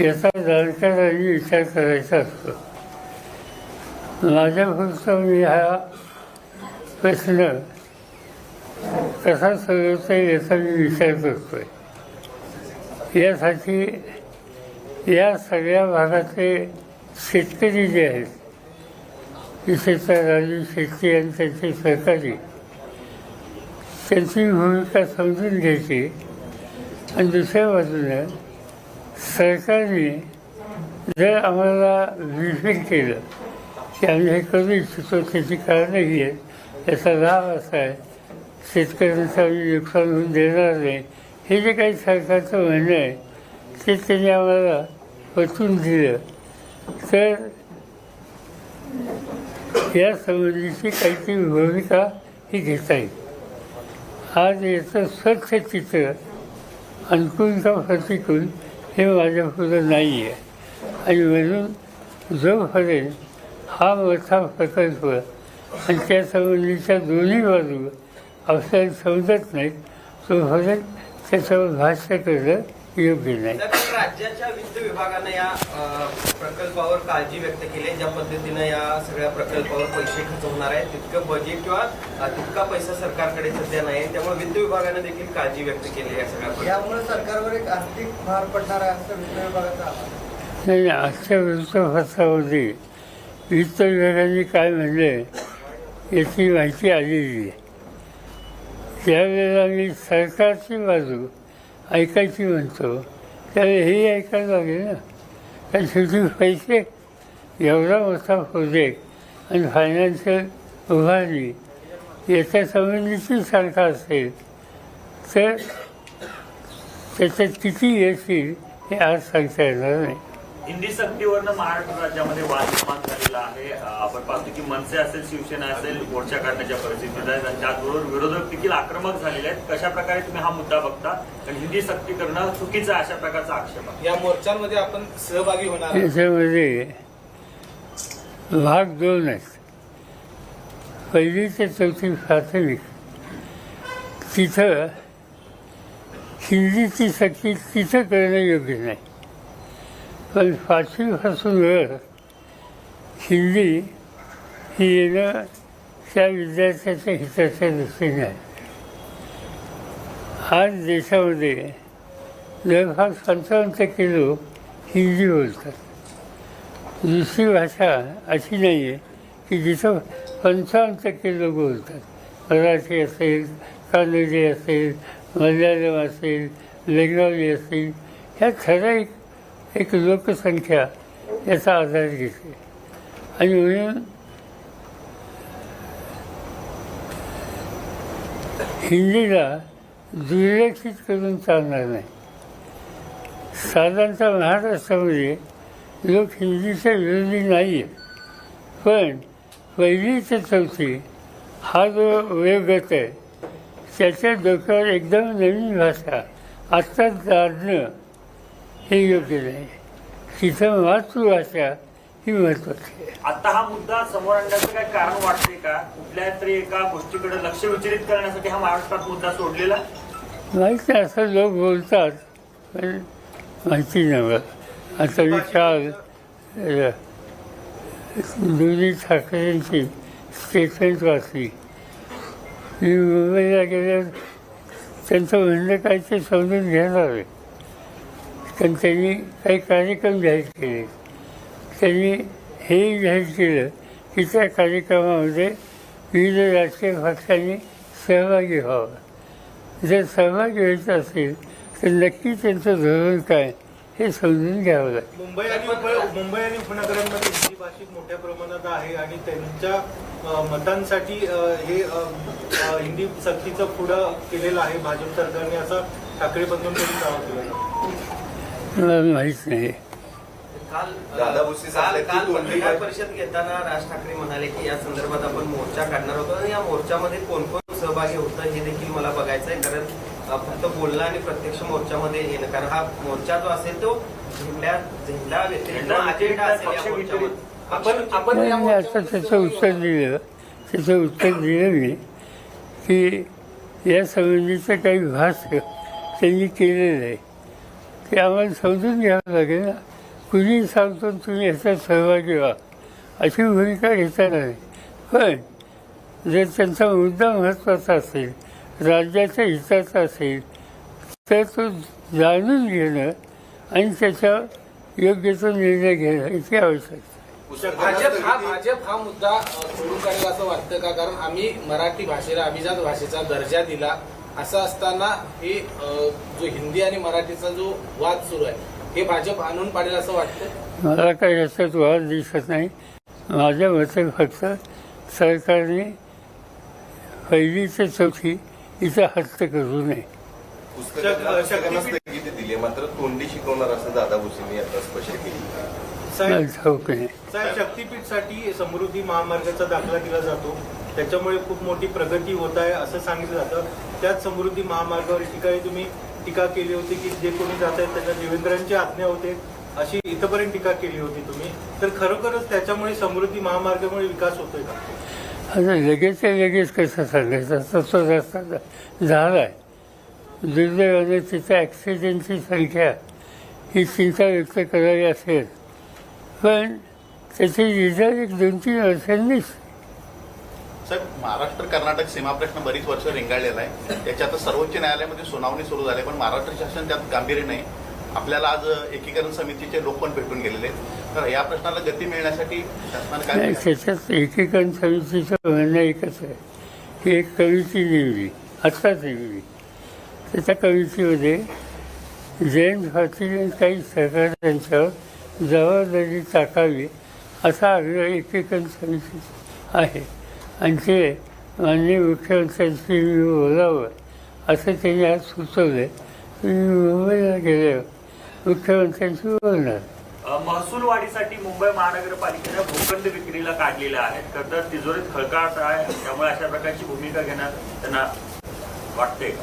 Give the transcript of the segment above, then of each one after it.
याचा जाणकारांनी विचार करायचा असतो. माझ्या पुस्तक मी हा प्रश्न कसा सोडवता याचा मी विचार करतोय. यासाठी या सगळ्या भागातले शेतकरी जे आहेत विशेषतः राजू शेट्टी आणि त्यांचे सहकारी त्यांची भूमिका समजून घ्यायची. आणि दुसऱ्या बाजूने सरकारने जर आम्हाला रिफिल केलं की आम्ही हे करू इच्छितो शेती कारणं आहे त्याचा याचा लाभ असा आहे शेतकऱ्यांचं आम्ही नुकसान होऊन देणार नाही. हे जे काही सरकारचं म्हणणं आहे ते त्यांनी आम्हाला पचून दिलं. तर या संबंधीची काहीतरी भूमिका ही घेता येईल. आज याचं स्वच्छ चित्र अनुकूल का प्रतिकूल हे माझ्या पुढं नाही आहे आणि म्हणून जोपर्यंत हा मोठा प्रकल्प आणि त्या संबंधीच्या दोन्ही बाजू आपल्याला समजत नाहीत तोपर्यंत त्याच्यावर भाष्य करणं योग्य नाही. राज्याच्या वित्त विभागानं या अ, प्रकल्पावर काळजी व्यक्त केली आहे. ज्या पद्धतीनं या सगळ्या प्रकल्पावर पैसे खर्च होणार आहे तितकं बजेट किंवा अ, तितका पैसा सरकारकडे सध्या नाही त्यामुळे वित्त विभागानं देखील काळजी व्यक्त केली आहे या सगळ्या प्रकल्पावर. यामुळे सरकारवर एक आर्थिक भार पडणार आहे असं वित्त विभागाचं नाही नाही, आजच्या वृत्तपत्रामध्ये वित्त विभागाने काय म्हणले याची माहिती आलेली आहे. त्यावेळेला मी सरकारची बाजू ऐकायची म्हणतो. तर हे ऐकायला लागेल ना. कारण शेवटी पैसे एवढा मोठा प्रोजेक्ट आणि फायनान्शियल उभारणी याच्या संबंधीची सारखा असेल तर त्याच्यात किती येतील हे आज सांगता येणार नाही. हिंदी सक्तीवरनं महाराष्ट्र राज्यामध्ये वाद निर्माण झालेला आहे. आपण पाहतो की मनसे असेल शिवसेना असेल मोर्चा काढण्याच्या परिस्थितीत आहेत आणि त्याचबरोबर विरोधक देखील आक्रमक झालेले आहेत. कशा प्रकारे तुम्ही हा मुद्दा बघता? आणि हिंदी सक्ती करणं चुकीचं आहे अशा प्रकारचा आक्षेप आहे. या मोर्चांमध्ये आपण सहभागी होणार आहोत. याच्यामध्ये भाग दोन आहेत. पहिली ते चौथी प्राथमिक. तिथं हिंदीची सक्ती तिथं करणं योग्य नाही. पण पाचवीपासून हिंदी ही येणं त्या विद्यार्थ्याच्या हिताच्या दृष्टीने आहे. आज देशामध्ये जवळपास पंचावन्न टक्के लोक हिंदी बोलतात. दुसरी भाषा अशी नाही आहे की जिथं पंचावन्न टक्के लोक बोलतात. मराठी असेल कानडी असेल मल्याळम असेल बेंगॉली असेल ह्या ठराविक एक लोकसंख्या याचा आधार घेते. आणि म्हणून हिंदीला दुर्लक्षित करून चालणार नाही. साधारणतः महाराष्ट्रामध्ये लोक हिंदीच्या विरोधी नाही आहेत पण पहिली ते चौथी हा जो वयोगत आहे त्याच्या डोक्यावर एकदम नवीन भाषा आत्ताच जाणणं हे योग्य नाही तिथं मातृभाषा ही महत्वाची आहे आता हा मुद्दा समोर आणण्याचं काय कारण वाटते का? कुठल्या तरी एका गोष्टीकडे लक्ष विचलित करण्यासाठी हा महाराष्ट्रात मुद्दा सोडलेला? आहे? माहिती असं लोक बोलतात पण माहिती नाही मला. आता मी काल दोन्ही ठाकरेंची स्टेटमेंट वाचली. मी मुंबईला गेल्यावर त्यांचं म्हणणं काय ते समजून घेणार आहे. पण त्यांनी काही कार्यक्रम जाहीर केले. त्यांनी हे जाहीर केलं की त्या कार्यक्रमामध्ये विविध राजकीय पक्षांनी सहभागी व्हावं. जर सहभागी व्हायचं असेल तर नक्की त्यांचं धोरण काय हे समजून घ्यावं लागेल. मुंबई आणि मुंबई आणि उपनगरांमध्ये हिंदी भाषिक मोठ्या प्रमाणात आहे आणि त्यांच्या मतांसाठी हे हिंदी सक्तीचं पुढं केलेलं आहे भाजप सरकारने असा ठाकरे बंधूंकडून दावा केला मला माहीत नाही. काल दादा भुसे काल पत्रकार परिषद घेताना राज ठाकरे म्हणाले की या संदर्भात आपण मोर्चा काढणार होतो आणि या मोर्चामध्ये कोण कोण सहभागी होतं हे देखील मला बघायचं आहे कारण अ, फक्त बोलणं आणि प्रत्यक्ष मोर्चामध्ये येणं कारण हा मोर्चा जो असेल तो झेंड्या झेंडा व्यतिरिक्त झेंडा अजेंडा असेल या पक्ष मोर्चामध्ये. आपण आपण नाही, या मी आता मोर्चामध्ये त्याचं उत्तर दिलं. त्याचं उत्तर दिलं मी की या संबंधीचं काही भाष्य त्यांनी केलेलं आहे. ते आम्हाला समजून घ्यावं लागेल ना. कुणी सांगतो तुम्ही ह्याच्यात सहभागी व्हा. अशी भूमिका घेता नाही. पण जर त्यांचा मुद्दा महत्त्वाचा असेल राज्याच्या हिताचा असेल तर तो जाणून घेणं आणि त्याच्या योग्य तो निर्णय घेणं इतकी आवश्यकता भाजप हा भाजप हा मुद्दा सोडून काढेल असं वाटतं का? कारण आम्ही मराठी भाषेला अभिजात भाषेचा दर्जा दिला. असं असताना हे जो हिंदी आणि मराठीचा जो वाद सुरू आहे हे भाजप आणून पाडेल असं वाटतं मला काही याच्यात वाद दिसत नाही. माझ्या मते फक्त सरकारने पहिली ते चौथी इथं हस्त करू नये. पुस्तकांना स्थगिती दिली मात्र तोंडी शिकवणार असं दादा भुसेंनी आता स्पष्ट केली. साहेब मला ठाऊक नाही. साहेब शक्तीपीठसाठी समृद्धी महामार्गाचा दाखला दिला जातो. त्याच्यामुळे खूप मोठी प्रगती होत आहे असं सांगितलं जातं. त्याच समृद्धी महामार्गावर ठिकाणी तुम्ही टीका केली होती की जे कोणी जात आहेत त्याच्या देवेंद्रांची आज्ञा होते अशी इथपर्यंत टीका केली होती तुम्ही. तर खरोखरच त्याच्यामुळे समृद्धी महामार्गामुळे विकास होतोय का? आता लगेच लगेच कसं सांगायचं? तसं झालं झाला आहे दुर्दैवाने तिथं ॲक्सिडेंटची संख्या ही चिंता व्यक्त करावी असेल. पण त्याची रिझल्ट एक दोन तीन वर्षांनीच साहेब महाराष्ट्र कर्नाटक सीमा प्रश्न बरीच वर्ष रेंगाळलेला आहे. त्याची आता सर्वोच्च न्यायालयामध्ये सुनावणी सुरू झाली आहे, पण महाराष्ट्र शासन त्यात गांभीर्य नाही. आपल्याला आज एकीकरण समितीचे लोक पण भेटून गेलेले आहेत. तर या प्रश्नाला गती मिळण्यासाठी शासनाने काय? त्याच्यात एकीकरण समितीचं म्हणणं एकच आहे की एक कमिटी नेमली आत्ताच नेमली तर त्या कमिटीमध्ये जयंत पाटील काही सहकार्यांच्यावर जबाबदारी टाकावी असा आग्रह एकीकरण समिती आहे. आणि ते माननीय मुख्यमंत्र्यांशी मी बोलावं असं त्यांनी आज सुचवलं मी मुंबईला गेल्यावर मुख्यमंत्र्यांशी बोलणार महसूल वाढीसाठी मुंबई महानगरपालिकेनं भूखंड विक्रीला काढलेल्या आहेत खरं तर तिजोरीत खळकाट आहे. त्यामुळे अशा प्रकारची भूमिका घेण्यात त्यांना वाटते का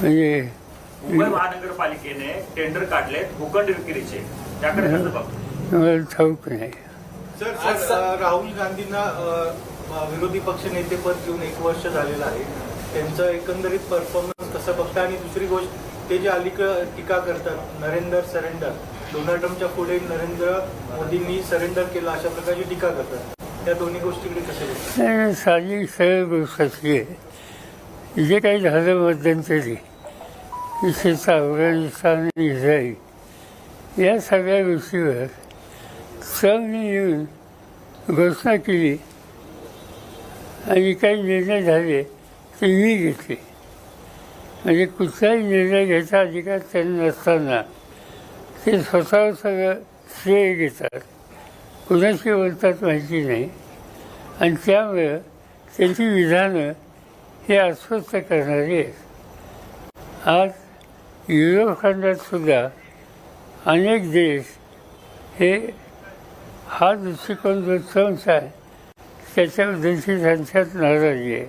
म्हणजे मुंबई महानगरपालिकेने टेंडर काढले भूखंड विक्रीचे. त्याकडे कसं बघतो मला ठाऊक नाही. सर आज राहुल गांधींना विरोधी पक्ष नेतेपद घेऊन एक वर्ष झालेलं आहे. त्यांचं एकंदरीत परफॉर्मन्स कसं बघता? आणि दुसरी गोष्ट ते जे अलीकडं टीका करतात नरेंद्र सरेंडर डोनाल्ड ट्रम्पच्या पुढे नरेंद्र मोदींनी सरेंडर केलं अशा प्रकारची टीका करतात. त्या दोन्ही गोष्टीकडे कसे साधी सरळ गोष्ट अशी आहे जे काही झालं मध्यंतरी विशेषतः अफगाणिस्तान आणि इस्राईल या सगळ्या गोष्टीवर ट्रम्पने येऊन घोषणा केली आणि काही निर्णय झाले ते मी घेतले. म्हणजे कुठलाही निर्णय घ्यायचा अधिकार त्यांना नसताना ते स्वतः सगळं श्रेय घेतात. कुणाशी बोलतात माहिती नाही. आणि त्यामुळं त्यांची विधानं हे अस्वस्थ करणारी आहेत. आज युरोप खंडात सुद्धा अनेक देश हे हा दृष्टिकोन जो ट्रम्पचा आहे दिवशी त्यांच्यात नाराजी आहे.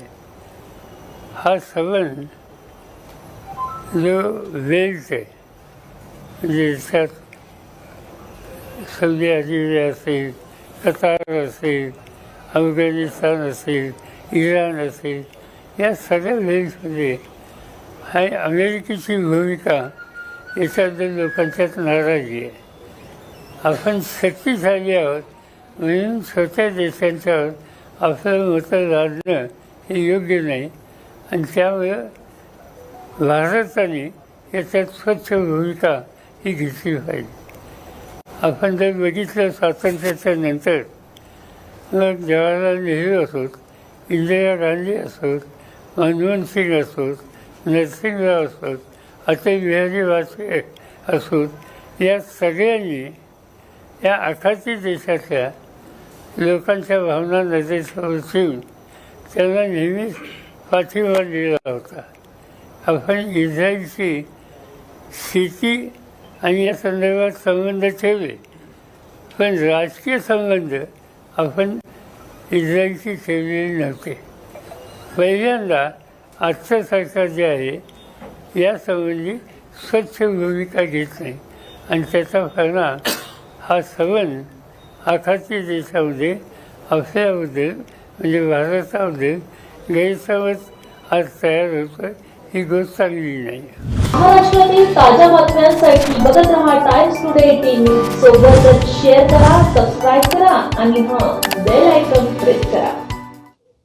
हा संबंध जो वेल्थ आहे म्हणजे त्यात सौदी अरेबिया असेल कतार असेल अफगाणिस्तान असेल इराण असेल या सगळ्या वेल्समध्ये आणि अमेरिकेची भूमिका याच्याबद्दल लोकांच्यात नाराजी आहे. आपण शक्तिशाली आहोत म्हणून छोट्या देशांच्यावर आपलं मतं लादणं हे योग्य नाही. आणि त्यामुळं भारताने याच्यात स्वच्छ भूमिका ही घेतली पाहिजे. आपण जर बघितलं स्वातंत्र्याच्या नंतर मग जवाहरलाल नेहरू असोत इंदिरा गांधी असोत मनमोहन सिंग असोत नरसिंहराव असोत अटल बिहारी वाजपेयी असोत या सगळ्यांनी या आखाती देशातल्या लोकांच्या भावना नजरेसमोर ठेवून त्यांना नेहमीच पाठिंबा दिला होता. आपण इस्रायलची स्थिती आणि या संदर्भात संबंध ठेवले. पण राजकीय संबंध आपण इस्रायलशी ठेवलेले नव्हते. पहिल्यांदा आजचं सरकार जे आहे यासंबंधी स्वच्छ भूमिका घेत नाही. आणि त्याचा परिणाम हा संबंध आखाती देशामध्ये आपल्याबद्दल म्हणजे भारताबद्दल गैरसमज आज तयार होतो ही गोष्ट चांगली नाही. महाराष्ट्रातील ताज्या बातम्यांसाठी बघत रहा टाइम्स टुडे टीव्ही सोबतच शेअर करा सबस्क्राईब करा आणि हां बेल आयकॉन प्रेस करा.